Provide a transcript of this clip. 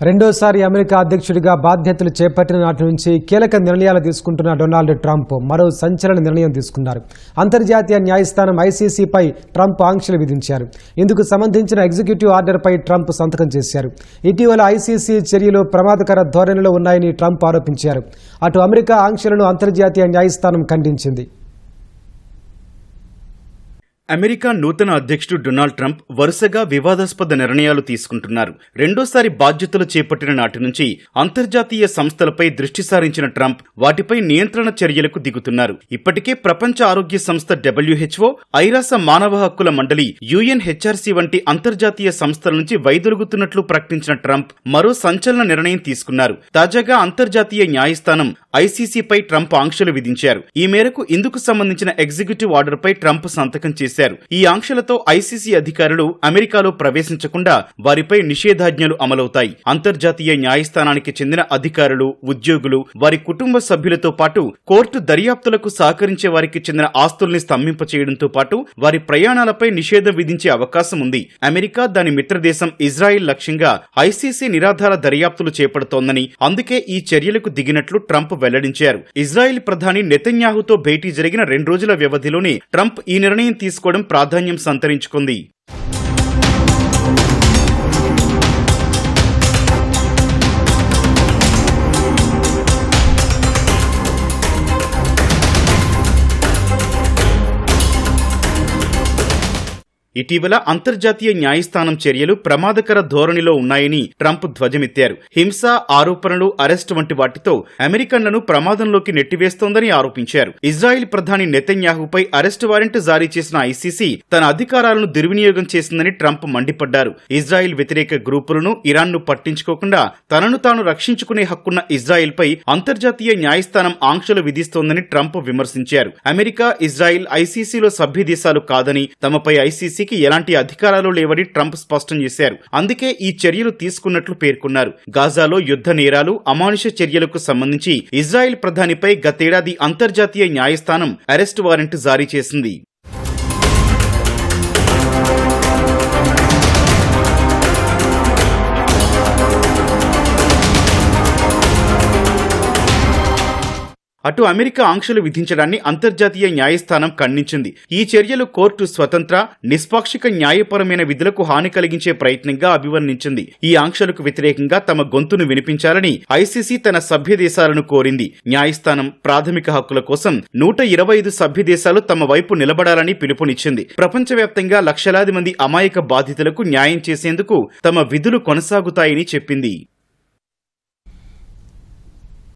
రెండోసారి అమెరికా అధ్యక్షుడిగా బాధ్యతలు చేపట్టిన నాటి నుంచి కీలక నిర్ణయాలు తీసుకుంటున్న డొనాల్డ్ ట్రంప్ మరో సంచలన నిర్ణయం తీసుకున్నారు. అంతర్జాతీయ న్యాయస్థానం ఐసీసీపై ట్రంప్ ఆంక్షలు విధించారు. ఇందుకు సంబంధించిన ఎగ్జిక్యూటివ్ ఆర్డర్పై ట్రంప్ సంతకం చేశారు. ఇటీవల ఐసీసీ చర్యలు ప్రమాదకర ధోరణిలో ఉన్నాయని ట్రంప్ ఆరోపించారు. అటు అమెరికా ఆంక్షలను అంతర్జాతీయ న్యాయస్థానం ఖండించింది. అమెరికా నూతన అధ్యక్షుడు డొనాల్డ్ ట్రంప్ వరుసగా వివాదాస్పద నిర్ణయాలు తీసుకుంటున్నారు. రెండోసారి బాధ్యతలు చేపట్టిన నాటి నుంచి అంతర్జాతీయ సంస్థలపై దృష్టి సారించిన ట్రంప్ వాటిపై నియంత్రణ చర్యలకు దిగుతున్నారు. ఇప్పటికే ప్రపంచ ఆరోగ్య సంస్థ డబ్ల్యూహెచ్ఓ ఐరాస మానవ హక్కుల మండలి యుఎన్హెచ్ఆర్సీ వంటి అంతర్జాతీయ సంస్థల నుంచి వైదొలుగుతున్నట్లు ప్రకటించిన ట్రంప్ మరో సంచలన నిర్ణయం తీసుకున్నారు. తాజాగా అంతర్జాతీయ న్యాయస్థానం ఐసీసీపై ట్రంప్ ఆంక్షలు విధించారు. ఈ మేరకు ఇందుకు సంబంధించిన ఎగ్జిక్యూటివ్ ఆర్డర్పై ట్రంప్ సంతకం చేశారు. ఈ ఆంక్షలతో ఐసీసీ అధికారులు అమెరికాలో ప్రవేశించకుండా వారిపై నిషేధాజ్ఞలు అమలవుతాయి. అంతర్జాతీయ న్యాయస్థానానికి చెందిన అధికారులు ఉద్యోగులు వారి కుటుంబ సభ్యులతో పాటు కోర్టు దర్యాప్తులకు సహకరించే వారికి చెందిన ఆస్తుల్ని స్తంభింపచేయడంతో పాటు వారి ప్రయాణాలపై నిషేధం విధించే అవకాశం ఉంది. అమెరికా దాని మిత్రదేశం ఇజ్రాయిల్ లక్ష్యంగా ఐసీసీ నిరాధార దర్యాప్తులు చేపడుతోందని అందుకే ఈ చర్యలకు దిగినట్లు ట్రంప్ వెల్లడించారు. ఇజ్రాయిల్ ప్రధాని నెతన్యాహుతో భేటీ జరిగిన రెండు రోజుల వ్యవధిలోనే ట్రంప్ ఈ నిర్ణయం తీసుకు తీసుకోవడం ప్రాధాన్యం సంతరించుకుంది. ఇటీవల అంతర్జాతీయ న్యాయస్థానం చర్యలు ప్రమాదకర ధోరణిలో ఉన్నాయని ట్రంప్ ధ్వజమెత్తారు. హింస ఆరోపణలు అరెస్ట్ వంటి వాటితో అమెరికన్లను ప్రమాదంలోకి నెట్టివేస్తోందని ఆరోపించారు. ఇజ్రాయిల్ ప్రధాని నెతన్యాహుపై అరెస్ట్ వారెంట్ జారీ చేసిన ఐసీసీ తన అధికారాలను దుర్వినియోగం చేసిందని ట్రంప్ మండిపడ్డారు. ఇజ్రాయిల్ వ్యతిరేక గ్రూపులను ఇరాన్ను పట్టించుకోకుండా తనను తాను రక్షించుకునే హక్కున్న ఇజ్రాయిల్పై అంతర్జాతీయ న్యాయస్థానం ఆంక్షలు విధిస్తోందని ట్రంప్ విమర్శించారు. అమెరికా ఇజ్రాయిల్ ఐసీసీలో సభ్య దేశాలు కాదని తమపై ఐసీసీకి ఎలాంటి అధికారాలు లేవని ట్రంప్ స్పష్టం చేశారు. అందుకే ఈ చర్యలు తీసుకున్నట్లు పేర్కొన్నారు. గాజాలో యుద్ధ నేరాలు అమానుష చర్యలకు సంబంధించి ఇజ్రాయిల్ ప్రధానిపై గతేడాది అంతర్జాతీయ న్యాయస్థానం అరెస్టు వారెంట్ జారీ చేసింది. అటు అమెరికా ఆంక్షలు విధించడాన్ని అంతర్జాతీయ న్యాయస్థానం ఖండించింది. ఈ చర్యలు కోర్టు స్వతంత్ర నిష్పాక్షిక న్యాయపరమైన విధులకు హాని కలిగించే ప్రయత్నంగా అభివర్ణించింది. ఈ ఆంక్షలకు వ్యతిరేకంగా తమ గొంతును వినిపించాలని ఐసీసీ తన సభ్య దేశాలను కోరింది. న్యాయస్థానం ప్రాథమిక హక్కుల కోసం నూట ఇరవై ఐదు సభ్య దేశాలు తమ వైపు నిలబడాలని పిలుపునిచ్చింది. ప్రపంచవ్యాప్తంగా లక్షలాది మంది అమాయక బాధితులకు న్యాయం చేసేందుకు తమ విధులు కొనసాగుతాయని చెప్పింది.